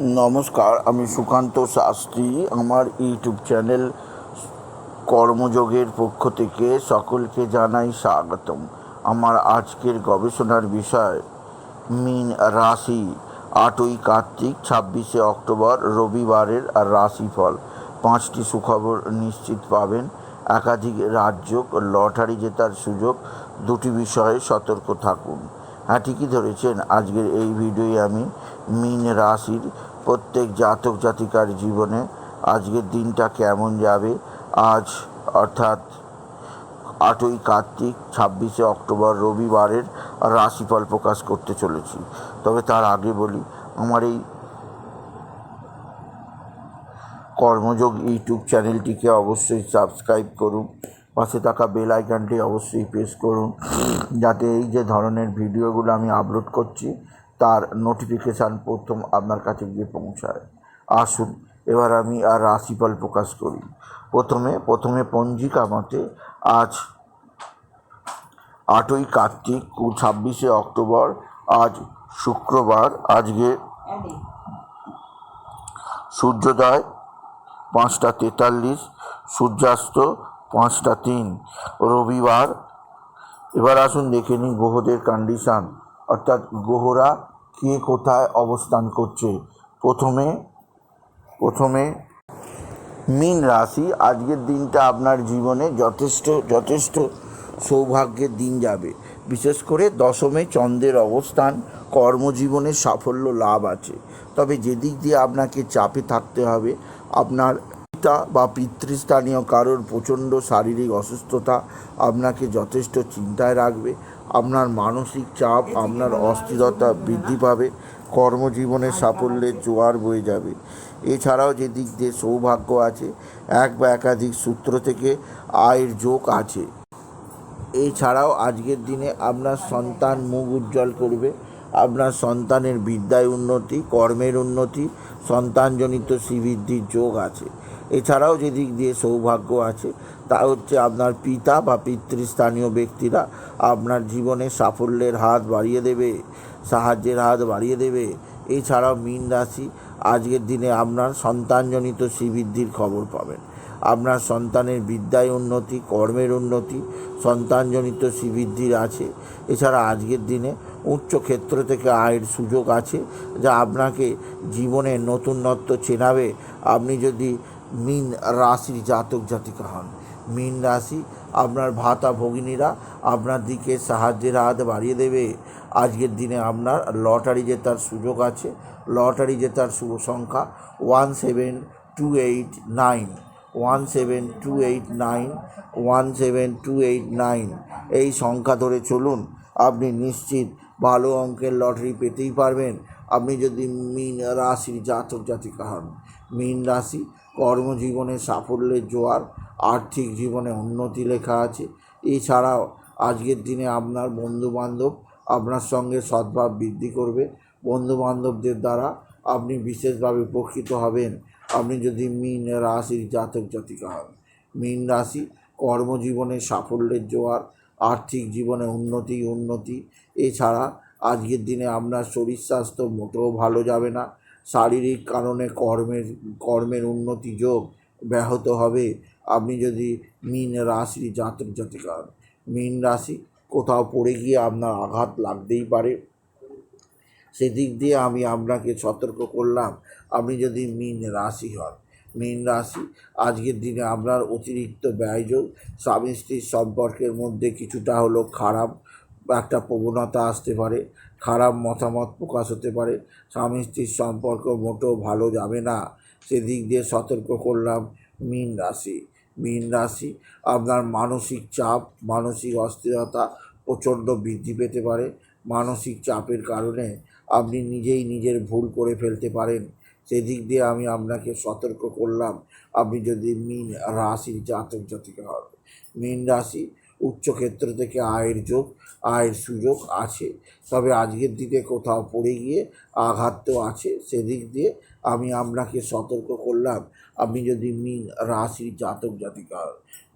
নমস্কার, আমি সুকান্ত শাস্ত্রী। আমার ইউটিউব চ্যানেল কর্মযোগের পক্ষ থেকে সকলকে জানাই স্বাগতম। আমার আজকের গবেষণার বিষয়, মিন রাশি। আটই কার্তিক, ছাব্বিশে অক্টোবর, রবিবারের রাশিফল। পাঁচটি সুখবর নিশ্চিত পাবেন। একাধিক রাজ্য লটারি জেতার সুযোগ। দুটি বিষয়ে সতর্ক থাকুন। হ্যাঁ ঠিকই ধরেছেন। আজকের এই ভিডিওয়ে আমি মিন রাশির প্রত্যেক জাতক জাতিকার জীবনে আজকের দিনটা কেমন যাবে? আজ অর্থাৎ আটই কার্তিক, ছাব্বিশে অক্টোবর রবিবারের রাশিফল প্রকাশ করতে চলেছি। তবে তার আগে বলি, আমার এই কর্মযোগ ইউটিউব চ্যানেলটিকে অবশ্যই সাবস্ক্রাইব করুন। পাশে থাকা বেল আইকনটি অবশ্যই প্রেস করুন। যাতে এই যে ধরনের ভিডিওগুলো আমি আপলোড করছি, তার নোটিফিকেশান প্রথম আপনার কাছে গিয়ে পৌঁছায়। আসুন, এবার আমি আর রাশিফল প্রকাশ করি। প্রথমে প্রথমে পঞ্জিকা মতে আজ আটই কার্তিক, ছাব্বিশে অক্টোবর, আজ শুক্রবার, আজকে সূর্যোদয় পাঁচটা তেতাল্লিশ, সূর্যাস্ত পাঁচটা তিন, রবিবার। এবার আসুন দেখে নিই গ্রহদের কন্ডিশান অর্থাৎ গ্রহরা কে কোথায় অবস্থান করছে? প্রথমে প্রথমে মীন রাশি, আজকের দিনটা আপনার জীবনে যথেষ্ট যথেষ্ট সৌভাগ্যের দিন যাবে। বিশেষ করে দশমে চন্দ্রের অবস্থান, কর্মজীবনে সাফল্য লাভ আছে। তবে যেদিক দিয়ে আপনাকে চাপে থাকতে হবে, আপনার পিতা বা পিতৃস্থানীয় কারোর প্রচণ্ড শারীরিক অসুস্থতা আপনাকে যথেষ্ট চিন্তায় রাখবে। আপনার মানসিক চাপ, আপনার অস্থিরতা বৃদ্ধি পাবে। কর্মজীবনের সাফল্যের জোয়ার বয়ে যাবে। এছাড়াও যে দিক দিয়ে সৌভাগ্য আছে, এক বা একাধিক সূত্র থেকে আয়ের যোগ আছে। এছাড়াও আজকের দিনে আপনার সন্তান মুখ উজ্জ্বল করবে। আপনার সন্তানের বিদ্যায় উন্নতি, কর্মের উন্নতি, সন্তানজনিত শ্রীবৃদ্ধির যোগ আছে। এছাড়াও যে দিক দিয়ে সৌভাগ্য আছে, তা হচ্ছে আপনার পিতা বা পিতৃস্থানীয় ব্যক্তিরা আপনার জীবনে সাফল্যের হাত বাড়িয়ে দেবে, সাহায্যের হাত বাড়িয়ে দেবে। এছাড়াও মীন রাশি, আজকের দিনে আপনার সন্তানজনিত শ্রীবৃদ্ধির খবর পাবেন। আপনার সন্তানের বিদ্যায় উন্নতি, কর্মের উন্নতি, সন্তানজনিত শ্রীবৃদ্ধির আছে। এছাড়া আজকের দিনে উচ্চ ক্ষেত্র থেকে আয়ের সুযোগ আছে, যা আপনাকে জীবনে নতুনত্ব চেনাবে। আপনি যদি মিন রাশির জাতক জাতিকা হন। মিন রাশি আপনার ভাতা ভগিনীরা আপনার দিকে সাহায্যের হাত বাড়িয়ে দেবে। আজকের দিনে আপনার লটারি জেতার সুযোগ আছে। লটারি জেতার শুভ সংখ্যা one seven two eight nine. One seven two eight nine, one seven two eight nine. এই সংখ্যা ধরে চলুন, আপনি নিশ্চিত ভালো অঙ্কের লটারি পেতেই পারবেন। আপনি যদি মিন রাশির জাতক জাতিকা হন, মিন রাশি কর্মজীবনে সাফল্যের জোয়ার, আর্থিক জীবনে উন্নতি লেখা আছে। এছাড়াও আজকের দিনে আপনার বন্ধুবান্ধব আপনার সঙ্গে সদ্ভাব বৃদ্ধি করবে। বন্ধুবান্ধবদের দ্বারা আপনি বিশেষভাবে উপকৃত হবেন। আপনি যদি মিন রাশির জাতক জাতিকা হন। মীন রাশি কর্মজীবনে সাফল্যের জোয়ার, আর্থিক জীবনে উন্নতি উন্নতি। এছাড়া আজকের দিনে আপনার শরীর স্বাস্থ্য মোটেও ভালো যাবে না। শারীরিক কারণে কর্মের কর্মের উন্নতি যোগ ব্যাহত হবে। আপনি যদি মীন রাশি জাতক জাতিকা হন মিন রাশি কোথাও পড়ে গিয়ে আপনার আঘাত লাগতেই পারে। সেদিক দিয়ে আমি আপনাকে সতর্ক করলাম, আপনি যদি মীন রাশি হন, মিন রাশি আজকের দিনে আপনার অতিরিক্ত ব্যয়যোগ স্বামী স্ত্রীর সম্পর্কের মধ্যে কিছুটা হলো খারাপ একটা প্রবণতা আসতে পারে। খারাপ মতামত প্রকাশ হতে পারে। স্বামী স্ত্রীর সম্পর্ক মোটেও ভালো যাবে না। সেদিক দিয়ে সতর্ক করলাম মিন রাশি। মীন রাশি আপনার মানসিক চাপ, মানসিক অস্থিরতা প্রচণ্ড বৃদ্ধি পেতে পারে। মানসিক চাপের কারণে আপনি নিজেই নিজের ভুল করে ফেলতে পারেন। সেদিক দিয়ে আমি আপনাকে সতর্ক করলাম, আপনি যদি মিন রাশির জাতক জাতিকা হন। মীন রাশি উচ্চক্ষেত্র থেকে আয়ের যোগ আয়ের সুযোগ আছে। তবে আজকের দিকে কোথাও পড়ে গিয়ে আঘাত তো আছে। সেদিক দিয়ে আমি আপনাকে সতর্ক করলাম। আপনি যদি মিন রাশি জাতক জাতিকা,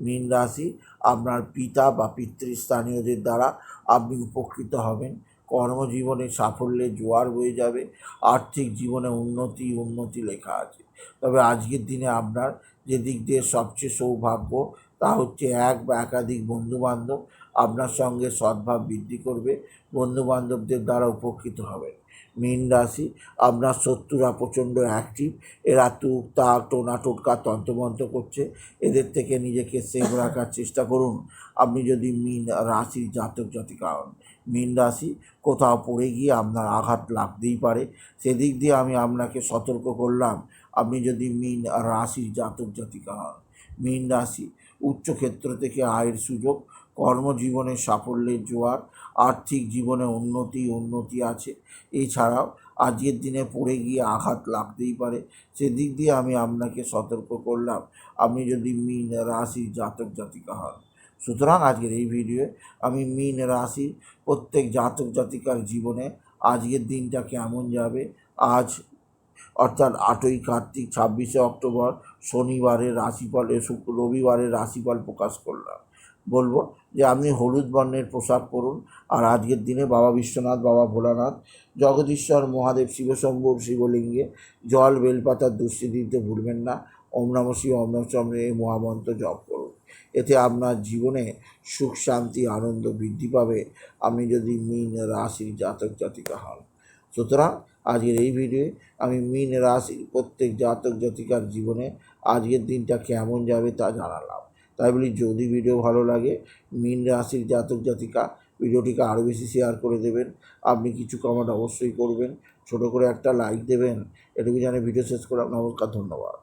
মিন রাশি আপনার পিতা বা পিতৃস্থানীয়দের দ্বারা আপনি উপকৃত হবেন। কর্মজীবনে সাফল্যে জোয়ার বয়ে যাবে। আর্থিক জীবনে উন্নতি উন্নতি লেখা আছে। তবে আজকের দিনে আপনার যে দিক দিয়ে সবচেয়ে সৌভাগ্য তা হচ্ছে এক বা একাধিক বন্ধুবান্ধব আপনার সঙ্গে সদ্ভাব বৃদ্ধি করবে, বন্ধুবান্ধবদের দ্বারা উপকৃত হবেন। মীন রাশি, আপনার শত্রুরা প্রচণ্ড অ্যাক্টিভ এরা তুক, তাক, টোনা, টোটকা, তন্ত্রমন্ত্র করছে, এদের থেকে নিজেকে সেভ রাখার চেষ্টা করুন। আপনি যদি মীন রাশির জাতক জাতিকা হন, মীন রাশি, কোথাও পড়ে গিয়ে আপনার আঘাত লাগতেই পারে। সেদিক দিয়ে আমি আপনাকে সতর্ক করলাম, আপনি যদি মীন রাশির জাতক জাতিকা হন, মীন রাশি উচ্চক্ষেত্র থেকে আয়ের সুযোগ কর্মজীবনে সাফল্যের জোয়ার, আর্থিক জীবনে উন্নতি উন্নতি আছে। এছাড়াও আজকের দিনে পড়ে গিয়ে আঘাত লাগতেই পারে। সেদিক দিয়ে আমি আপনাকে সতর্ক করলাম। আপনি যদি মীন রাশির জাতক জাতিকা হন। সুতরাং আজকের এই ভিডিওয়ে আমি মীন রাশির প্রত্যেক জাতক জাতিকার জীবনে আজকের দিনটা কেমন যাবে? আজ, অর্থাৎ আটই কার্তিক, ছাব্বিশে অক্টোবর, শনিবারের রাশিফল শুক্র, রবিবারের রাশিফল প্রকাশ করলাম। বলব যে আপনি হলুদ বর্ণের পোশাক পরুন আর আজকের দিনে বাবা বিশ্বনাথ, বাবা ভোলানাথ, জগদীশ্বর, মহাদেব, শিবশম্ভুর শিবলিঙ্গে জল বেলপাতার দুষ্টি দিতে ভুলবেন না। ওম নম শিব, ওম নম এই মহামন্ত্র জপ করুন। এতে আপনার জীবনে সুখ, শান্তি, আনন্দ বৃদ্ধি পাবে। আপনি যদি মীন রাশি জাতক, জাতিকা হন। সুতরাং আজকের এই ভিডিওয়ে আমি মীন রাশির প্রত্যেক জাতক, জাতিকার জীবনে আজকের দিনটা কেমন যাবে তা জানালাম। তাই বলি যদি ভিডিও ভালো লাগে, মিন রাশির জাতক জাতিকা, ভিডিওটিকে আরও বেশি শেয়ার করে দেবেন। আপনি কিছু কমেন্ট অবশ্যই করবেন। ছোট করে একটা লাইক দেবেন। এটুকু জানে ভিডিও শেষ করলাম নমস্কার ধন্যবাদ।